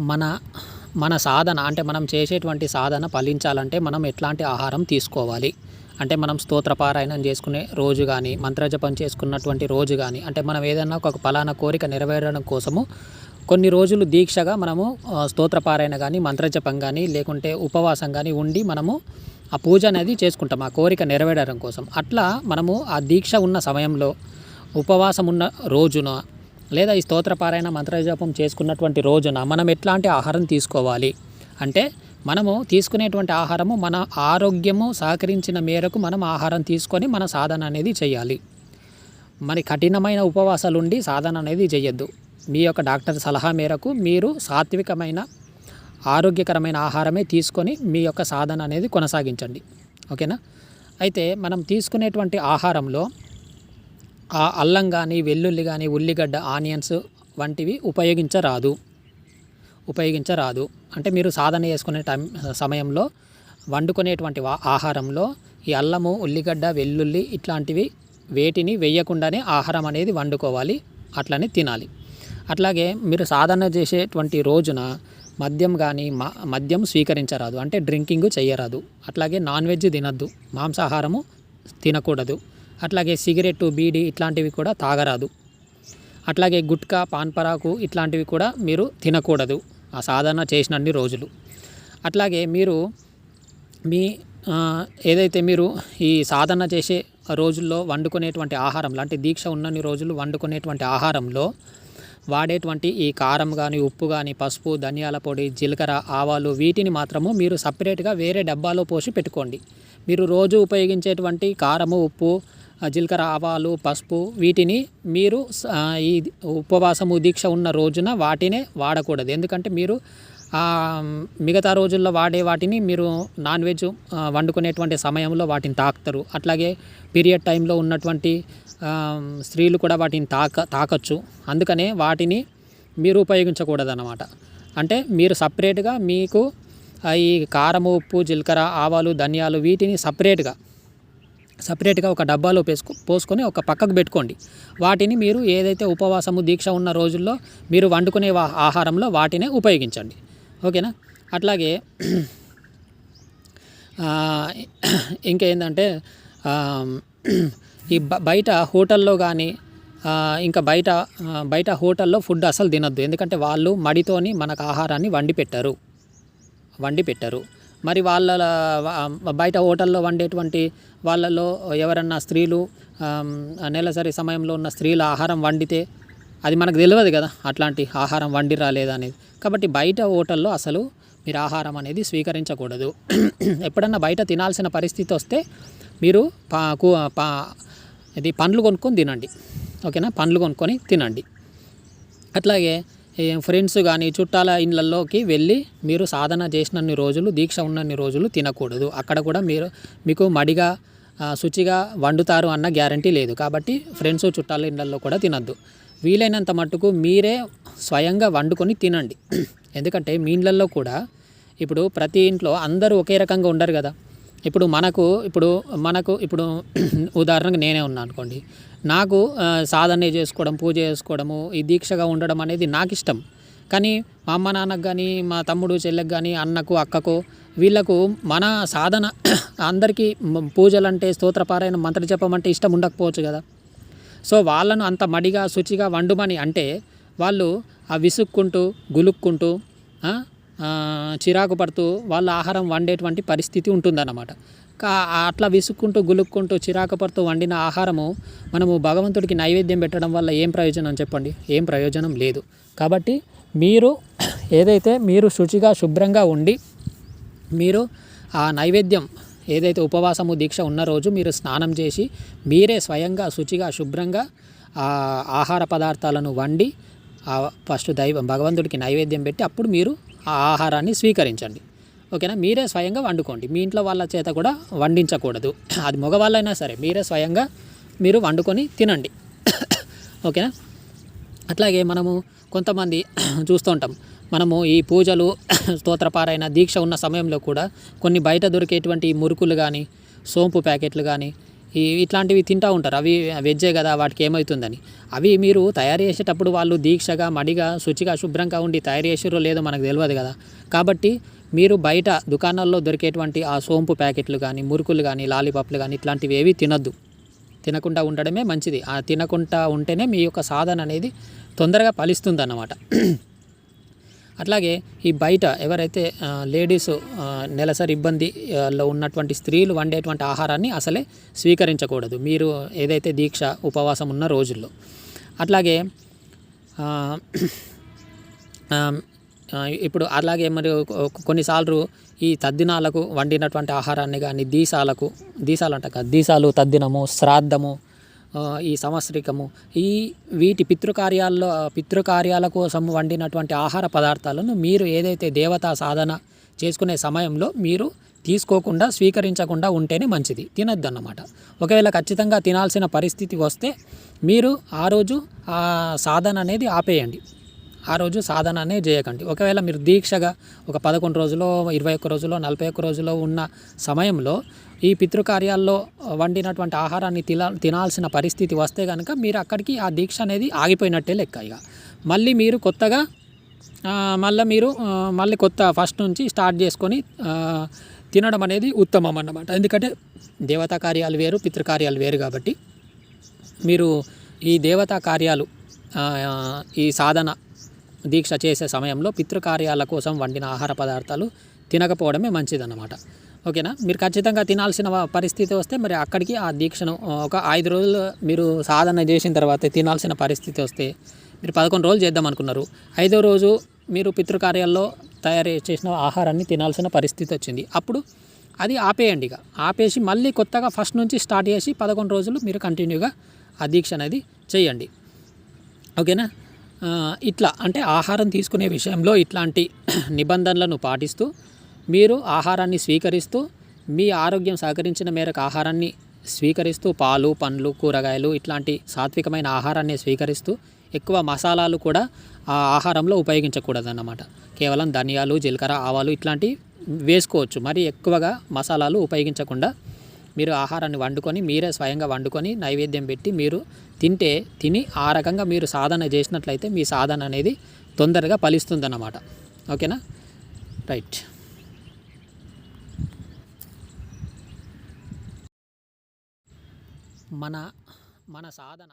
మన మన సాధన అంటే మనం చేసేటువంటి సాధన ఫలించాలంటే మనం ఎట్లాంటి ఆహారం తీసుకోవాలి. అంటే మనం స్తోత్రపారాయణం చేసుకునే రోజు కానీ మంత్రజపం చేసుకున్నటువంటి రోజు కానీ అంటే మనం ఏదైనా ఒక ఫలానా కోరిక నెరవేరడం కోసము కొన్ని రోజులు దీక్షగా మనము స్తోత్రపారాయణ కానీ మంత్రజపం కానీ లేకుంటే ఉపవాసం కానీ ఉండి మనము ఆ పూజ అనేది చేసుకుంటాం ఆ కోరిక నెరవేరడం కోసం. అట్లా మనము ఆ దీక్ష ఉన్న సమయంలో ఉపవాసం ఉన్న రోజున లేదా ఈ స్తోత్రపారాయణ మంత్రజపం చేసుకున్నటువంటి రోజున మనం ఎట్లాంటి ఆహారం తీసుకోవాలి? అంటే మనము తీసుకునేటువంటి ఆహారము మన ఆరోగ్యము సహకరించిన మేరకు మనం ఆహారం తీసుకొని మన సాధన అనేది చేయాలి. మరి కఠినమైన ఉపవాసాలు ఉండి సాధన అనేది చేయొద్దు. మీ యొక్క డాక్టర్ సలహా మేరకు మీరు సాత్వికమైన ఆరోగ్యకరమైన ఆహారమే తీసుకొని మీ యొక్క సాధన అనేది కొనసాగించండి. ఓకేనా? అయితే మనం తీసుకునేటువంటి ఆహారంలో ఆ అల్లం కానీ వెల్లుల్లి కానీ ఉల్లిగడ్డ ఆనియన్స్ వంటివి ఉపయోగించరాదు. ఉపయోగించరాదు. అంటే మీరు సాధన చేసుకునే టైం సమయంలో వండుకునేటువంటి ఆహారంలో ఈ అల్లము ఉల్లిగడ్డ వెల్లుల్లి ఇట్లాంటివి వేటిని వేయకుండానే ఆహారం అనేది వండుకోవాలి. అట్లనే తినాలి. అట్లాగే మీరు సాధన చేసేటువంటి రోజున మద్యం కానీ మద్యం స్వీకరించరాదు. అంటే డ్రింకింగ్ చేయరాదు. అట్లాగే నాన్ వెజ్ తినద్దు. మాంసాహారము తినకూడదు. అట్లాగే సిగరెట్టు బీడి ఇట్లాంటివి కూడా తాగరాదు. అట్లాగే గుట్కా పాన్పరాకు ఇట్లాంటివి కూడా మీరు తినకూడదు. ఆ సాధన చేసినన్ని రోజులు. అట్లాగే మీరు మీ ఏదైతే మీరు ఈ సాధన చేసే రోజుల్లో వండుకునేటువంటి ఆహారం లాంటి దీక్ష ఉన్నన్ని రోజులు వండుకునేటువంటి ఆహారంలో వాడేటువంటి ఈ కారం కానీ ఉప్పు కానీ పసుపు ధనియాల పొడి జీలకర్ర ఆవాలు వీటిని మాత్రము మీరు సపరేట్గా వేరే డబ్బాలో పోసి పెట్టుకోండి. మీరు రోజు ఉపయోగించేటువంటి కారము ఉప్పు జీలకర్ర ఆవాలు పసుపు వీటిని మీరు ఈ ఉపవాసము దీక్ష ఉన్న రోజున వాటినే వాడకూడదు. ఎందుకంటే మీరు మిగతా రోజుల్లో వాడే వాటిని మీరు నాన్ వెజ్ వండుకునేటువంటి సమయంలో వాటిని తాకుతారు. అట్లాగే పీరియడ్ టైంలో ఉన్నటువంటి స్త్రీలు కూడా వాటిని తాక తాకచ్చు. అందుకనే వాటిని మీరు ఉపయోగించకూడదు అన్నమాట అంటే మీరు సపరేట్గా మీకు ఈ కారము ఉప్పు జీలకర్ర ఆవాలు ధనియాలు వీటిని సపరేట్గా సపరేట్గా ఒక డబ్బాలో పేసుకు పోసుకొని ఒక పక్కకు పెట్టుకోండి. వాటిని మీరు ఏదైతే ఉపవాసము దీక్ష ఉన్న రోజుల్లో మీరు వండుకునే వా- ఆహారంలో వాటినే ఉపయోగించండి. ఓకేనా? అట్లాగే ఇంకేందంటే ఈ బయట హోటల్లో కానీ ఇంకా బయట బయట హోటల్లో ఫుడ్ అసలు తినద్దు. ఎందుకంటే వాళ్ళు మడితోని మనకు ఆహారాన్ని వండి పెట్టరు వండి పెట్టరు మరి వాళ్ళ బయట హోటల్లో వండేటువంటి వాళ్ళలో ఎవరన్నా స్త్రీలు నెలసరి సమయంలో ఉన్న స్త్రీల ఆహారం వండితే అది మనకు తెలియదు కదా అట్లాంటి ఆహారం వండిరా లేదా అనేది. కాబట్టి బయట హోటల్లో అసలు మీరు ఆహారం అనేది స్వీకరించకూడదు. ఎప్పుడన్నా బయట తినాల్సిన పరిస్థితి వస్తే మీరు పా పా ఇది పండ్లు కొనుక్కొని తినండి. ఓకేనా? పండ్లు కొనుక్కొని తినండి. అట్లాగే ఫ్రెండ్స్ కానీ చుట్టాల ఇళ్ళల్లోకి వెళ్ళి మీరు సాధన చేసినన్ని రోజులు దీక్ష ఉన్నన్ని రోజులు తినకూడదు. అక్కడ కూడా మీరు మీకు మడిగా శుచిగా వండుతారు అన్న గ్యారంటీ లేదు. కాబట్టి ఫ్రెండ్స్ చుట్టాల ఇళ్ళల్లో కూడా తినద్దు. వీలైనంత మట్టుకు మీరే స్వయంగా వండుకొని తినండి. ఎందుకంటే మీ ఇళ్ళల్లో కూడా ఇప్పుడు ప్రతి ఇంట్లో అందరూ ఒకే రకంగా ఉండరు కదా. ఇప్పుడు మనకు ఇప్పుడు మనకు ఇప్పుడు ఉదాహరణకు నేనే ఉన్నా అనుకోండి. నాకు సాధన చేసుకోవడం పూజ చేసుకోవడము ఈ దీక్షగా ఉండడం అనేది నాకు ఇష్టం కానీ మా అమ్మ నాన్నకు కానీ మా తమ్ముడు చెల్లెకి కానీ అన్నకు అక్కకు వీళ్ళకు మన సాధన అందరికీ పూజలు పూజలంటే స్తోత్రపారాయణ మంత్రి అంటే ఇష్టం ఉండకపోవచ్చు కదా. సో వాళ్ళను అంత మడిగా శుచిగా వండుమని అంటే వాళ్ళు ఆ విసుక్కుంటూ గులుక్కుంటూ చిరాకు పడుతూ వాళ్ళ ఆహారం వండేటువంటి పరిస్థితి ఉంటుందన్నమాట. కా అట్లా విసుక్కుంటూ గులుక్కుంటూ చిరాకు పడుతూ వండిన ఆహారము మనము భగవంతుడికి నైవేద్యం పెట్టడం వల్ల ఏం ప్రయోజనం చెప్పండి? ఏం ప్రయోజనం లేదు. కాబట్టి మీరు ఏదైతే మీరు శుచిగా శుభ్రంగా ఉండి మీరు ఆ నైవేద్యం ఏదైతే ఉపవాసము దీక్ష ఉన్న రోజు మీరు స్నానం చేసి మీరే స్వయంగా శుచిగా శుభ్రంగా ఆ ఆహార పదార్థాలను వండి ఫస్ట్ దైవం భగవంతుడికి నైవేద్యం పెట్టి అప్పుడు మీరు ఆ ఆహారాన్ని స్వీకరించండి. ఓకేనా? మీరే స్వయంగా వండుకోండి. మీ ఇంట్లో వాళ్ళ చేత కూడా వండించకూడదు. అది మగవాళ్ళైనా సరే మీరే స్వయంగా మీరు వండుకొని తినండి. ఓకేనా? అట్లాగే మనము కొంతమంది చూస్తూ ఉంటాం. మనము ఈ పూజలు స్తోత్రపారైన దీక్ష ఉన్న సమయంలో కూడా కొన్ని బయట దొరికేటువంటి మురుకులు కానీ సోంపు ప్యాకెట్లు కానీ ఇట్లాంటివి తింటూ ఉంటారు. అవి వెజ్జే కదా వాటికి ఏమవుతుందని అవి మీరు తయారు చేసేటప్పుడు వాళ్ళు దీక్షగా మడిగా శుచిగా శుభ్రంగా ఉండి తయారు చేసారో లేదో మనకు తెలియదు కదా. కాబట్టి మీరు బయట దుకాణాల్లో దొరికేటువంటి ఆ సోంపు ప్యాకెట్లు కానీ మురుకులు కానీ లాలీపాప్లు కానీ ఇట్లాంటివి ఏవి తినద్దు. తినకుండా ఉండడమే మంచిది. ఆ తినకుండా ఉంటేనే మీ యొక్క సాధన అనేది తొందరగా ఫలిస్తుంది అన్నమాట అట్లాగే ఈ బయట ఎవరైతే లేడీస్ నెలసరి ఇబ్బందిలో ఉన్నటువంటి స్త్రీలు వండేటువంటి ఆహారాన్ని అసలే స్వీకరించకూడదు. మీరు ఏదైతే దీక్ష ఉపవాసం ఉన్న రోజుల్లో. అట్లాగే ఇప్పుడు అలాగే మరి కొన్నిసార్లు ఈ తద్దినాలకు వండినటువంటి ఆహారాన్ని కానీ దీసాలకు దీసాలు అంట కదా దీసాలు తద్దినము శ్రాద్ధము ఈ సంవత్సరికము. ఈ వీటి పితృకార్యాల్లో పితృకార్యాల కోసం వండినటువంటి ఆహార పదార్థాలను మీరు ఏదైతే దేవతా సాధన చేసుకునే సమయంలో మీరు తీసుకోకుండా స్వీకరించకుండా ఉంటేనే మంచిది. తినద్దు అన్నమాట ఒకవేళ ఖచ్చితంగా తినాల్సిన పరిస్థితి వస్తే మీరు ఆ రోజు ఆ సాధన అనేది ఆపేయండి. ఆ రోజు సాధన చేయకండి ఒకవేళ మీరు దీక్షగా ఒక పదకొండు రోజులో ఇరవై ఒక్క రోజులో నలభై ఒక్క రోజులో ఉన్న సమయంలో ఈ పితృకార్యాల్లో వండినటువంటి ఆహారాన్ని తిన తినాల్సిన పరిస్థితి వస్తే కనుక మీరు అక్కడికి ఆ దీక్ష అనేది ఆగిపోయినట్టే లెక్క ఇక. మళ్ళీ మీరు కొత్తగా మళ్ళీ మీరు మళ్ళీ కొత్త ఫస్ట్ నుంచి స్టార్ట్ చేసుకొని తినడం అనేది ఉత్తమం అన్నమాట. ఎందుకంటే దేవతా కార్యాలు వేరు పితృకార్యాలు వేరు కాబట్టి మీరు ఈ దేవతా కార్యాలు ఈ సాధన దీక్ష చేసే సమయంలో పితృకార్యాల కోసం వండిన ఆహార పదార్థాలు తినకపోవడమే మంచిదన్నమాట. ఓకేనా? మీరు ఖచ్చితంగా తినాల్సిన పరిస్థితి వస్తే మరి అక్కడికి ఆ దీక్షను ఒక ఐదు రోజులు మీరు సాధన చేసిన తర్వాత తినాల్సిన పరిస్థితి వస్తే మీరు పదకొండు రోజులు చేద్దాం అనుకున్నారు. ఐదో రోజు మీరు పితృకార్యాల్లో తయారు చేసిన ఆహారాన్ని తినాల్సిన పరిస్థితి వచ్చింది. అప్పుడు అది ఆపేయండి ఇక. ఆపేసి మళ్ళీ కొత్తగా ఫస్ట్ నుంచి స్టార్ట్ చేసి పదకొండు రోజులు మీరు కంటిన్యూగా ఆ దీక్ష అనేది చేయండి. ఓకేనా? ఇట్లా అంటే ఆహారం తీసుకునే విషయంలో ఇట్లాంటి నిబంధనలను పాటిస్తూ మీరు ఆహారాన్ని స్వీకరిస్తూ మీ ఆరోగ్యం సహకరించిన మేరకు ఆహారాన్ని స్వీకరిస్తూ పాలు పండ్లు కూరగాయలు ఇట్లాంటి సాత్వికమైన ఆహారాన్ని స్వీకరిస్తూ ఎక్కువ మసాలాలు కూడా ఆ ఆహారంలో ఉపయోగించకూడదన్నమాట. కేవలం ధనియాలు జీలకర్ర ఆవాలు ఇట్లాంటివి వేసుకోవచ్చు. మరి ఎక్కువగా మసాలాలు ఉపయోగించకుండా మీరు ఆహారాన్ని వండుకొని మీరే స్వయంగా వండుకొని నైవేద్యం పెట్టి మీరు తింటే తిని ఆ రకంగా మీరు సాధన చేసినట్లయితే మీ సాధన అనేది తొందరగా ఫలిస్తుందన్నమాట. ఓకేనా? రైట్. మన మన సాధన